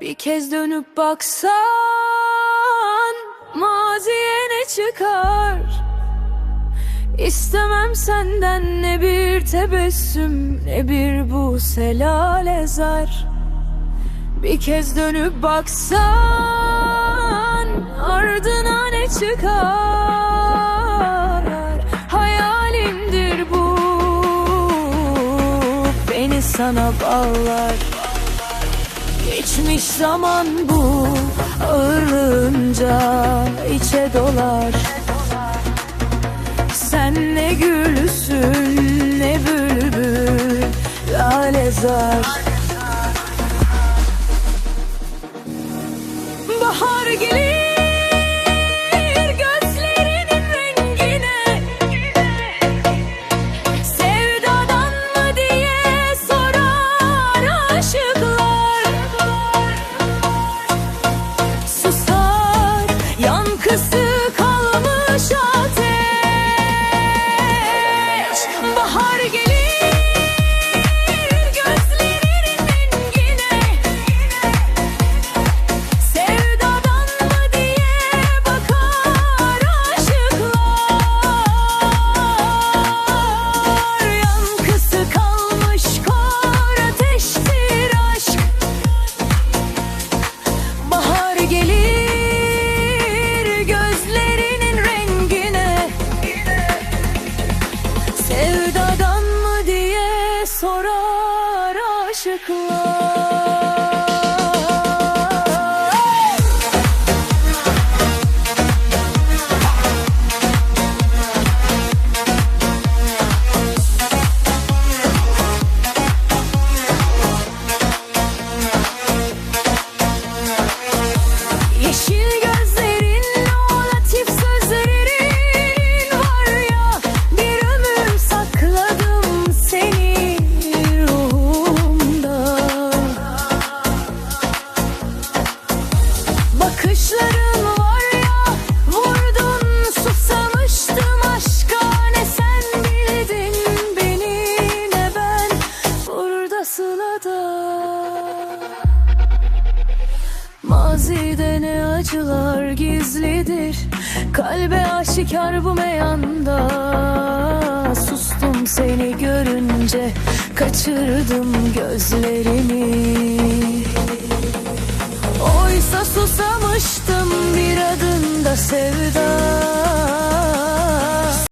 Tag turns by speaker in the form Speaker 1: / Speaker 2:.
Speaker 1: Bir kez dönüp baksan Maziye ne çıkar. İstemem senden ne bir tebessüm Ne bir bu selale zar. Bir kez dönüp baksan Ardına ne çıkar? Hayalimdir bu Beni sana bağlar Geçmiş zaman bu ağırlığınca içe dolar Yeşil Mazide ne acılar gizlidir. Kalbe aşikar bu meyanda. Sustum seni görünce Kaçırdım gözlerimi. Oysa susamıştım bir adında sevda